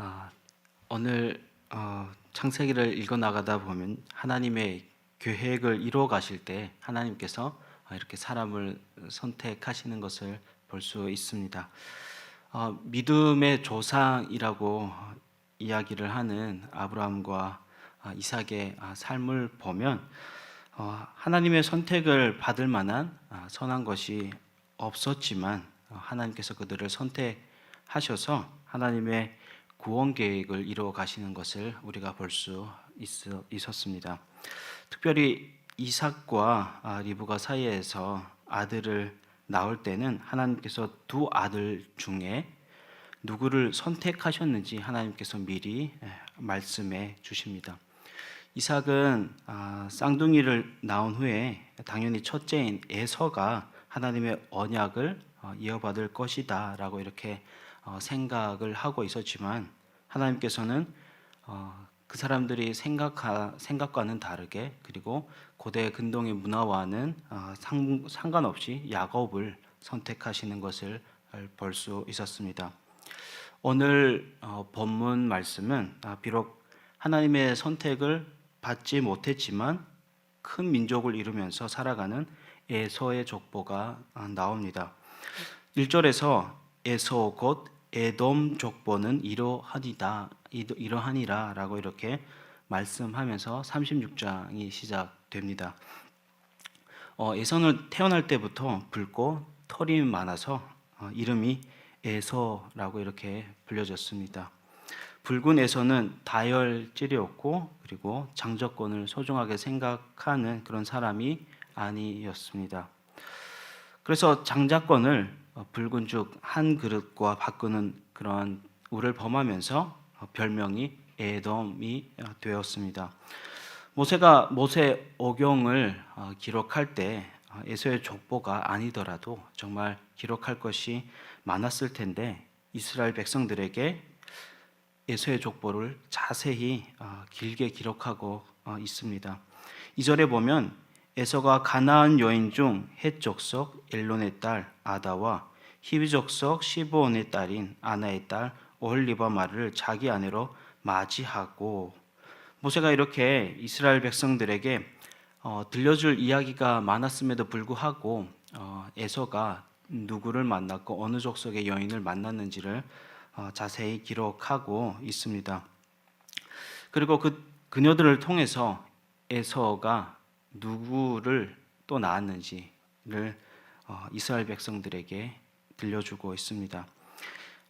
아, 오늘 어, 창세기를 읽어 나가다 보면 하나님의 계획을 이루어 가실 때 하나님께서 어, 이렇게 사람을 선택하시는 것을 볼 수 있습니다. 어, 믿음의 조상이라고 이야기를 하는 아브라함과 아, 이삭의 아, 삶을 보면 어, 하나님의 선택을 받을 만한 아, 선한 것이 없었지만 어, 하나님께서 그들을 선택하셔서 하나님의 구원 계획을 이루어 가시는 것을 우리가 볼 수 있었습니다. 특별히 이삭과 아, 리브가 사이에서 아들을 낳을 때는 하나님께서 두 아들 중에 누구를 선택하셨는지 하나님께서 미리 예, 말씀해 주십니다. 이삭은 아, 쌍둥이를 낳은 후에 당연히 첫째인 에서가 하나님의 언약을 어, 이어받을 것이다라고 이렇게 어, 생각을 하고 있었지만 하나님께서는 어, 그 사람들이 생각하, 생각과는 다르게 그리고 고대 근동의 문화와는 어, 상, 상관없이 야곱을 선택하시는 것을 볼 수 있었습니다. 오늘 어, 본문 말씀은 아, 비록 하나님의 선택을 받지 못했지만 큰 민족을 이루면서 살아가는 에서의 족보가 아, 나옵니다. 1절에서 에서 곧 에돔 족보는 이러하니라 이러하니라라고 이렇게 말씀하면서 36장이 시작됩니다. 어, 에서는 태어날 때부터 붉고 털이 많아서 어, 이름이 에서라고 이렇게 불려졌습니다. 붉은 에서는 다혈질이었고 그리고 장적권을 소중하게 생각하는 그런 사람이 아니었습니다. 그래서 장자권을 어, 붉은 죽 한 그릇과 바꾸는 그런 우를 범하면서 어, 별명이 에돔이 어, 되었습니다. 모세가 모세 오경을 기록할 때 에서의 족보가 아니더라도 정말 기록할 것이 많았을 텐데 이스라엘 백성들에게 에서의 족보를 자세히 길게 기록하고 있습니다. 이 절에 보면 에서가 가나안 여인 중 헷족속 엘론의 딸 아다와 히비족속 시브온의 딸인 아나의 딸 오홀리바마를 자기 아내로 맞이하고 모세가 이렇게 이스라엘 백성들에게 어, 들려줄 이야기가 많았음에도 불구하고 어, 에서가 누구를 만났고 어느 족속의 여인을 만났는지를 어, 자세히 기록하고 있습니다. 그리고 그 그녀들을 통해서 에서가 누구를 또 낳았는지를 어, 이스라엘 백성들에게 들려주고 있습니다.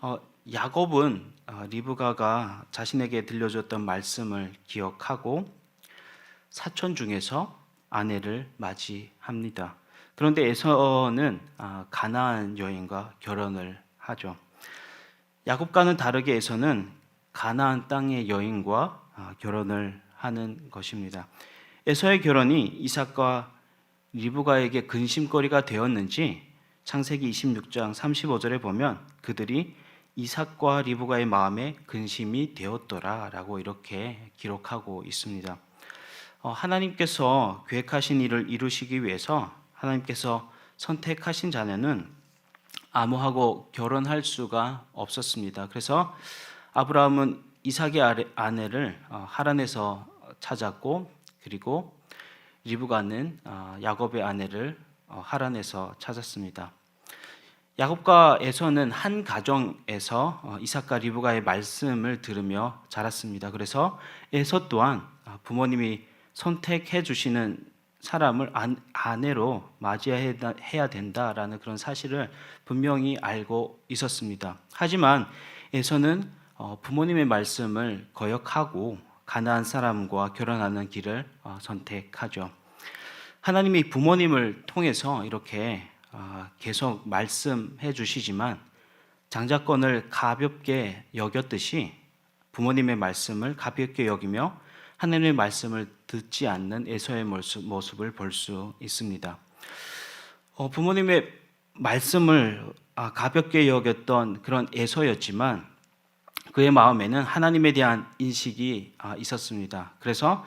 어, 야곱은 어, 리브가가 자신에게 들려줬던 말씀을 기억하고 사촌 중에서 아내를 맞이합니다. 그런데 에서는 아, 가나안 여인과 결혼을 하죠. 야곱과는 다르게 에서는 가나안 땅의 여인과 아, 결혼을 하는 것입니다. 에서의 결혼이 이삭과 리브가에게 근심거리가 되었는지 창세기 26장 35절에 보면 그들이 이삭과 리브가의 마음에 근심이 되었더라라고 이렇게 기록하고 있습니다. 어, 하나님께서 계획하신 일을 이루시기 위해서 하나님께서 선택하신 자녀는 아무하고 결혼할 수가 없었습니다. 그래서 아브라함은 이삭의 아내를 어, 하란에서 찾았고 그리고 리브가는 어, 야곱의 아내를 하란에서 찾았습니다. 야곱과 에서는 한 가정에서 이삭과 리브가의 말씀을 들으며 자랐습니다. 그래서 에서 또한 부모님이 선택해 주시는 사람을 아내로 맞이해야 된다라는 그런 사실을 분명히 알고 있었습니다. 하지만 에서는 어, 부모님의 말씀을 거역하고 가나안 사람과 결혼하는 길을 어, 선택하죠. 하나님이 부모님을 통해서 이렇게 어, 계속 말씀해 주시지만 장자권을 가볍게 여겼듯이 부모님의 말씀을 가볍게 여기며 하나님의 말씀을 듣지 않는 에서의 모습을 볼 수 있습니다. 어, 부모님의 말씀을 아, 가볍게 여겼던 그런 에서였지만 그의 마음에는 하나님에 대한 인식이 아, 있었습니다. 그래서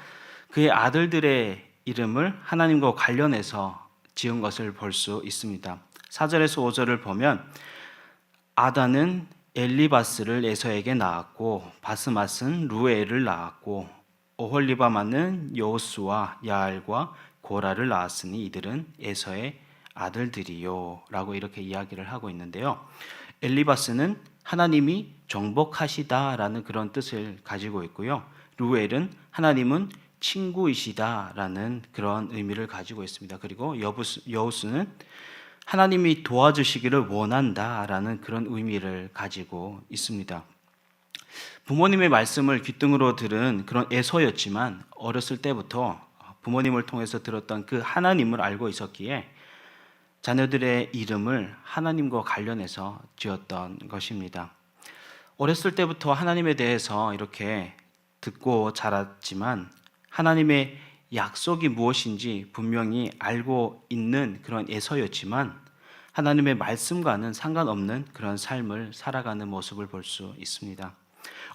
그의 아들들의 이름을 하나님과 관련해서 지은 것을 볼 수 있습니다. 4절에서 5절을 보면 아다는 엘리바스를 에서에게 낳았고 바스맛은 루엘을 낳았고 오홀리바마는 여호수와 야알과 고라를 낳았으니 이들은 에서의 아들들이요라고 이렇게 이야기를 하고 있는데요. 엘리바스는 하나님이 정복하시다라는 그런 뜻을 가지고 있고요. 루엘은 하나님은 친구이시다라는 그런 의미를 가지고 있습니다. 그리고 여부스, 여호수는 하나님이 도와주시기를 원한다라는 그런 의미를 가지고 있습니다. 부모님의 말씀을 귀등으로 들은 그런 에서였지만 어렸을 때부터 부모님을 통해서 들었던 그 하나님을 알고 있었기에 자녀들의 이름을 하나님과 관련해서 지었던 것입니다. 어렸을 때부터 하나님에 대해서 이렇게 듣고 자랐지만 하나님의 약속이 무엇인지 분명히 알고 있는 그런 에서였지만 하나님의 말씀과는 상관없는 그런 삶을 살아가는 모습을 볼 수 있습니다.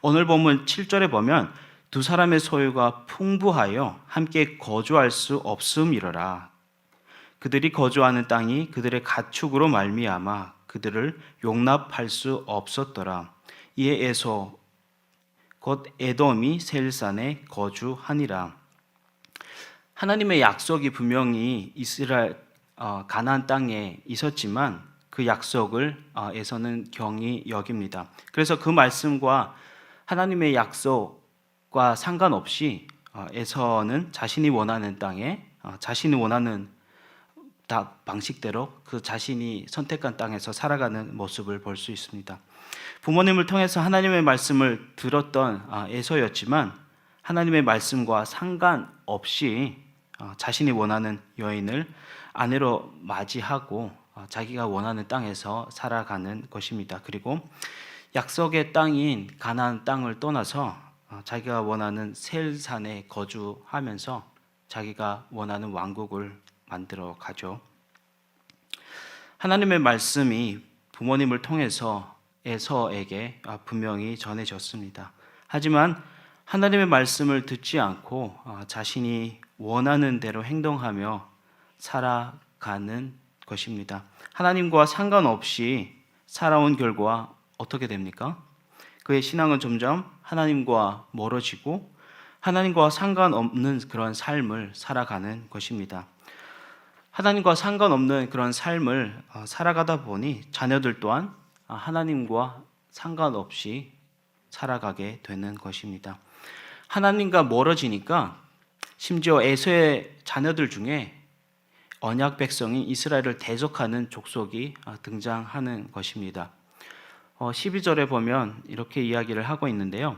오늘 본문 7절에 보면 두 사람의 소유가 풍부하여 함께 거주할 수 없음이러라. 그들이 거주하는 땅이 그들의 가축으로 말미암아 그들을 용납할 수 없었더라. 이에 에서 곧 에돔이 셀산에 거주하니라. 하나님의 약속이 분명히 이스라엘 어, 가나안 땅에 있었지만 그 약속을 어, 에서는 경히 여깁니다. 그래서 그 말씀과 하나님의 약속과 상관없이 어, 에서는 자신이 원하는 땅에 어, 자신이 원하는 다 방식대로 그 자신이 선택한 땅에서 살아가는 모습을 볼 수 있습니다. 부모님을 통해서 하나님의 말씀을 들었던 아, 에서였지만 하나님의 말씀과 상관없이 어, 자신이 원하는 여인을 아내로 맞이하고 어, 자기가 원하는 땅에서 살아가는 것입니다. 그리고 약속의 땅인 가나안 땅을 떠나서 어, 자기가 원하는 셀산에 거주하면서 자기가 원하는 왕국을 만들어 가죠. 하나님의 말씀이 부모님을 통해서 에서에게 아, 분명히 전해졌습니다. 하지만 하나님의 말씀을 듣지 않고 아, 자신이 원하는 대로 행동하며 살아가는 것입니다. 하나님과 상관없이 살아온 결과 어떻게 됩니까? 그의 신앙은 점점 하나님과 멀어지고 하나님과 상관없는 그런 삶을 살아가는 것입니다. 하나님과 상관없는 그런 삶을 어, 살아가다 보니 자녀들 또한 아, 하나님과 상관없이 살아가게 되는 것입니다. 하나님과 멀어지니까 심지어 에서의 자녀들 중에 언약 백성인 이스라엘을 대적하는 족속이 아, 등장하는 것입니다. 12절에 보면 이렇게 이야기를 하고 있는데요.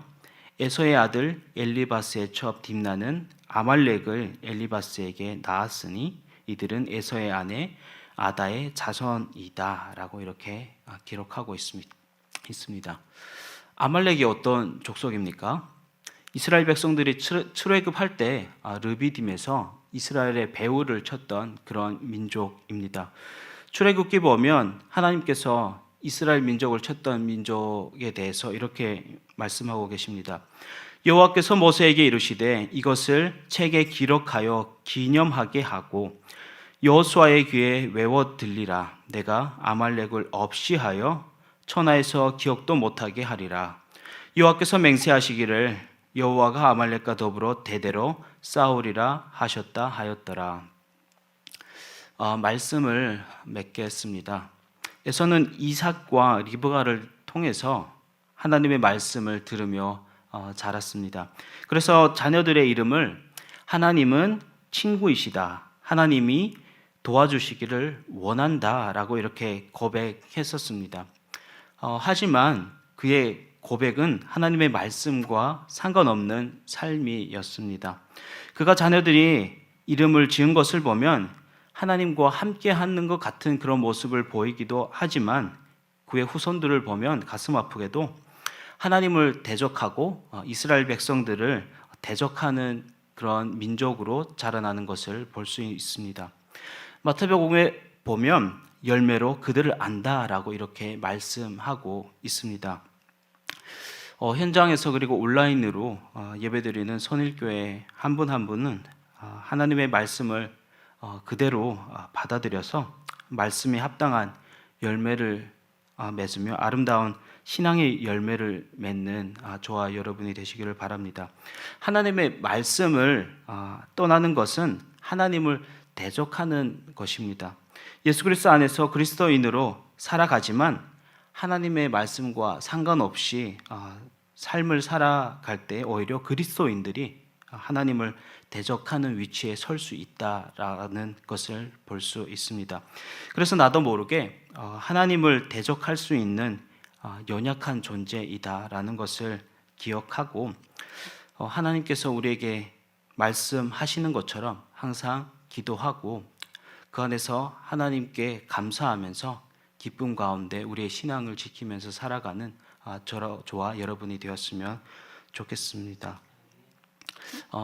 에서의 아들 엘리바스의 첩 딥나는 아말렉을 엘리바스에게 낳았으니 이들은 에서의 아내 아다의 자손이다라고 이렇게 아, 기록하고 있습니다. 아말렉이 어떤 족속입니까? 이스라엘 백성들이 출애굽할 때 아, 르비딤에서 이스라엘의 배후를 쳤던 그런 민족입니다. 출애굽기 보면 하나님께서 이스라엘 민족을 쳤던 민족에 대해서 이렇게 말씀하고 계십니다. 여호와께서 모세에게 이르시되 이것을 책에 기록하여 기념하게 하고 여호수아의 귀에 외워 들리라. 내가 아말렉을 없이 하여 천하에서 기억도 못하게 하리라. 여호와께서 맹세하시기를 여호와가 아말렉과 더불어 대대로 싸우리라 하셨다 하였더라. 어, 말씀을 맺겠습니다. 에서는 이삭과 리브가를 통해서 하나님의 말씀을 들으며 어, 자랐습니다. 그래서 자녀들의 이름을 하나님은 친구이시다. 하나님이 도와주시기를 원한다 라고 이렇게 고백했었습니다. 어, 하지만 그의 고백은 하나님의 말씀과 상관없는 삶이었습니다. 그가 자녀들이 이름을 지은 것을 보면 하나님과 함께 하는 것 같은 그런 모습을 보이기도 하지만 그의 후손들을 보면 가슴 아프게도 하나님을 대적하고 어, 이스라엘 백성들을 대적하는 그런 민족으로 자라나는 것을 볼 수 있습니다. 마태복음에 보면 열매로 그들을 안다라고 이렇게 말씀하고 있습니다. 어, 현장에서 그리고 온라인으로 어, 예배드리는 선일교회 한 분 한 분은 어, 하나님의 말씀을 어, 그대로 어, 받아들여서 말씀에 합당한 열매를 어, 맺으며 아름다운 신앙의 열매를 맺는 아, 저와 여러분이 되시기를 바랍니다. 하나님의 말씀을 아, 떠나는 것은 하나님을 대적하는 것입니다. 예수 그리스도 안에서 그리스도인으로 살아가지만 하나님의 말씀과 상관없이 아, 삶을 살아갈 때 오히려 그리스도인들이 하나님을 대적하는 위치에 설 수 있다라는 것을 볼 수 있습니다. 그래서 나도 모르게 어, 하나님을 대적할 수 있는 어, 연약한 존재이다라는 것을 기억하고 어, 하나님께서 우리에게 말씀하시는 것처럼 항상 기도하고 그 안에서 하나님께 감사하면서 기쁨 가운데 우리의 신앙을 지키면서 살아가는 아, 저와 여러분이 되었으면 좋겠습니다. 어,